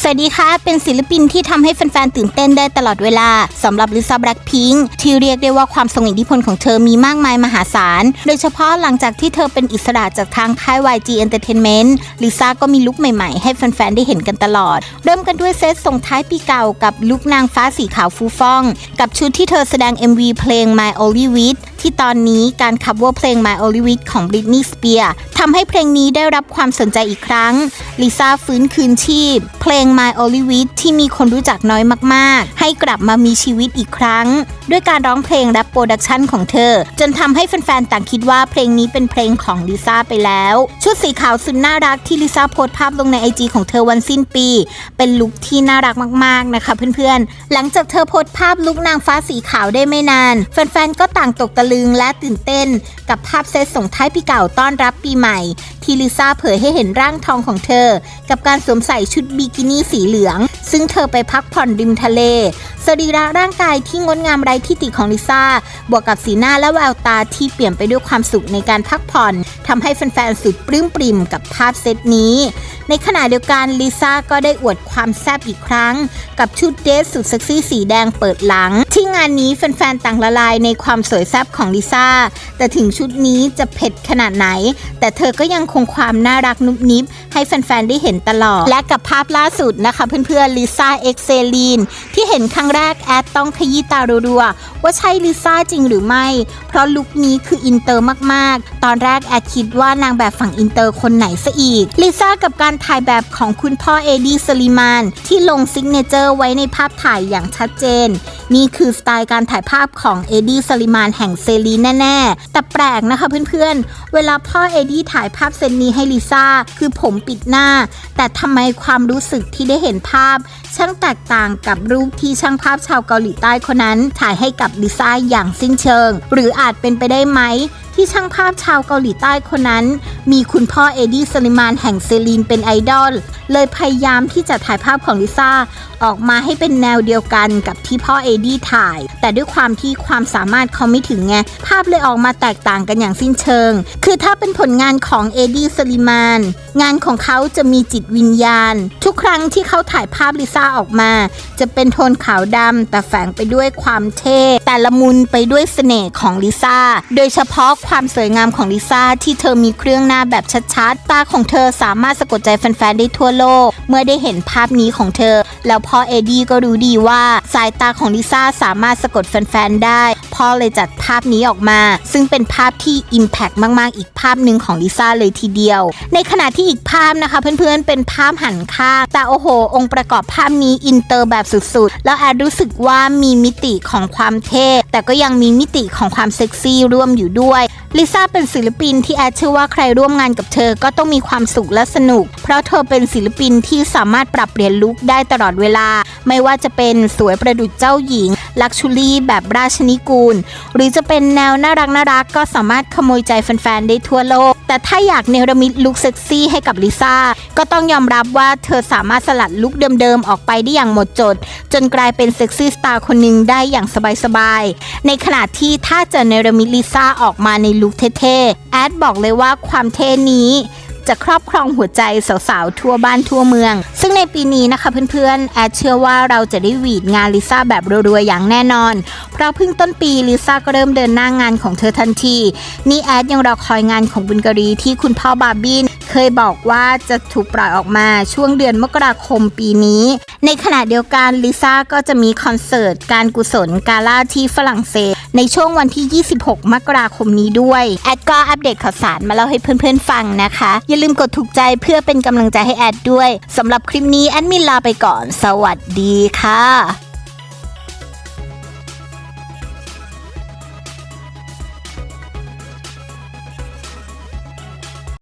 สวัสดีค่ะ เป็นศิลปินที่ทำให้แฟนๆ ตื่นเต้นได้ตลอดเวลาสำหรับลิซ่าแบล็คพิงค์ที่เรียกได้ว่าความทรงอิทธิพลของเธอมีมากมายมหาศาล โดยเฉพาะหลังจากที่เธอเป็นอิสระจากทางค่าย YG Entertainment ลิซ่าก็มีลุคใหม่ๆ ให้แฟนๆ ได้เห็นกันตลอด เริ่มกันด้วยเซตส่งท้ายปีเก่ากับลุคนางฟ้าสีขาวฟูฟ่อง กับชุดที่เธอแสดง MV เพลง My Only Wish ที่ตอนนี้การคัฟเวอร์เพลง My Only Wish ของ Britney Spears ทำให้เพลงนี้ได้รับความสนใจอีกครั้งลิซ่าฟื้นคืนชีพ เพลง My Only Wish ที่มีคนรู้จักน้อยมากๆ ให้กลับมามีชีวิตอีกครั้ง ด้วยการร้องเพลงและโปรดักชันของเธอ จนทำให้แฟนๆ ต่างคิดว่าเพลงนี้เป็นเพลงของลิซ่าไปแล้ว ชุดสีขาวสุดน่ารักที่ลิซ่าโพสภาพลงในไอจของเธอวันสิ้นปี เป็นลุคที่น่ารักมากๆนะคะเพื่อนๆ หลังจากเธอโพสภาพลุคนางฟ้าสีขาวได้ไม่นาน แฟนๆ ก็ต่างตกตะลึงและตื่นเต้น กับภาพเซตส่งท้ายปีเก่าต้อนรับปีใหม่ ที่ลิซ่าเผยให้เห็นร่างทองของเธอ กับการสวมใส่ชุดบิกินี่สีเหลือง ซึ่งเธอไปพักผ่อนริมทะเลสรีระร่างกายที่งดงามไร้ที่ติของลิซ่า บวกกับสีหน้าและแววตาที่เปลี่ยนไปด้วยความสุขในการพักผ่อนทำให้แฟนๆสุดปลื้มปริ่มกับภาพเซตนี้ ในขณะเดียวกันลิซ่าก็ได้อวดความแซ่บอีกครั้ง กับชุดเดรสสุดเซ็กซี่สีแดงเปิดหลัง ที่งานนี้แฟนๆต่างละลายในความสวยแซ่บของลิซ่า แต่ถึงชุดนี้จะเผ็ดขนาดไหน แต่เธอก็ยังคงความน่ารักนุบนิบ ให้แฟนๆ ได้เห็นตลอด และกับภาพล่าสุดนะคะเพื่อนๆลิซ่าเอ็กเซลีนที่เห็นครั้งแรกแอดต้องขยี้ตารัวๆว่าใช่ลิซ่าจริงหรือไม่ เพราะลุคนี้คืออินเตอร์มากๆ ตอนแรกแอดคิดว่านางแบบฝั่งอินเตอร์คนไหนซะอีกลิซ่ากับการถ่ายแบบของคุณพ่อเอดี้สลิมานที่ลงซิกเนเจอร์ไว้ในภาพถ่ายอย่างชัดเจน นี่คือสไตล์การถ่ายภาพของเอดี้สลิมานแห่งเซรีแน่ ๆ แต่แปลกนะคะเพื่อนๆ เวลาพ่อเอดี้ถ่ายภาพเซนนี้ให้ลิซ่าคือผมปิดหน้า แต่ทำไมความรู้สึกที่ได้เห็นภาพ ช่างแตกต่างกับรูปที่ช่างภาพชาวเกาหลีใต้คนนั้น ถ่ายให้กับลิซ่าอย่างสิ้นเชิง หรืออาจเป็นไปได้ไหม ที่ช่างภาพชาวเกาหลีใต้คนนั้น มีคุณพ่อเอดี้สลิมานแห่งเซรีนเป็นไอดอล เลยพยายามที่จะถ่ายภาพของลิซ่า ออกมาให้เป็นแนวเดียวกันกับที่พ่อเอดี้ถ่าย แต่ด้วยความที่ความสามารถเขาไม่ถึงไง ภาพเลยออกมาแตกต่างกันอย่างสิ้นเชิง คือถ้าเป็นผลงานของเอดี้สลิมานงานของเขาจะมีจิตวิญญาณ ทุกครั้งที่เขาถ่ายภาพลิซ่าออกมา จะเป็นโทนขาวดำแต่แฝงไปด้วยความเท่แต่ละมุนไปด้วยเสน่ห์ของลิซ่า โดยเฉพาะความสวยงามของลิซ่าที่เธอมีเครื่องหน้าแบบชัดๆ ตาของเธอสามารถสะกดใจแฟนๆได้ทั่วโลก เมื่อได้เห็นภาพนี้ของเธอ แล้วพ่อเอดี้ก็รู้ดีว่าสายตาของลิซ่าสามารถสะกดแฟนๆได้ พ่อเลยจัดภาพนี้ออกมา ซึ่งเป็นภาพที่อิมแพกมากๆ อีกภาพหนึ่งของลิซ่าเลยทีเดียว ในขณะที่อีกภาพนะคะ เพื่อนๆเป็นภาพหันข้างแต่โอ้โห องค์ประกอบภาพนี้อินเตอร์แบบสุดๆ แล้วแอดรู้สึกว่ามีมิติของความเท่แต่ก็ยังมีมิติของความเซ็กซี่ร่วมอยู่ด้วย ลิซ่าเป็นศิลปินที่แอดเชื่อว่าใครร่วมงานกับเธอก็ต้องมีความสุขและสนุก เพราะเธอเป็นศิลปินที่สามารถปรับเปลี่ยนลุคได้ตลอดเวลา ไม่ว่าจะเป็นสวยประดุจเจ้าหญิง ลักชูรี่แบบราชนิกูล หรือจะเป็นแนวน่ารักน่ารักก็สามารถขโมยใจแฟนๆได้ทั่วโลก แต่ถ้าอยากเนรมิตลุคเซ็กซี่ให้กับลิซ่า ก็ต้องยอมรับว่าเธอสามารถสลัดลุคเดิมๆ ออกไปได้อย่างหมดจด จนกลายเป็นเซ็กซี่สตาร์คนหนึ่งได้อย่างสบายๆ ในขณะที่ถ้าจะเนรมิตลิซ่าออกมาในลุคเท่ๆ แอดบอกเลยว่าความเท่นี้จะครอบครองหัวใจสาวๆ ทั่วบ้านทั่วเมือง ซึ่งในปีนี้นะคะเพื่อนๆ แอดเชื่อว่าเราจะได้หวีดงานลิซ่าแบบรัวๆ อย่างแน่นอน เพราะเพิ่งต้นปีลิซ่าก็เริ่มเดินหน้างานของเธอทันที นี่แอดยังรอคอยงานของบุญกรีที่คุณพ่อบาร์บินเคยบอกว่าจะถูกปล่อยออกมาช่วงเดือนมกราคมปีนี้ ในขณะเดียวกันลิซ่าก็จะมีคอนเสิร์ตการกุศลกาล่าที่ฝรั่งเศส ในช่วงวันที่ 26 มกราคมนี้ด้วย แอดก็อัปเดตข่าวสารมาเล่าให้เพื่อนๆฟังนะคะ อย่าลืมกดถูกใจเพื่อเป็นกำลังใจให้แอดด้วยสำหรับคลิปนี้แอดมินลาไปก่อน สวัสดีค่ะ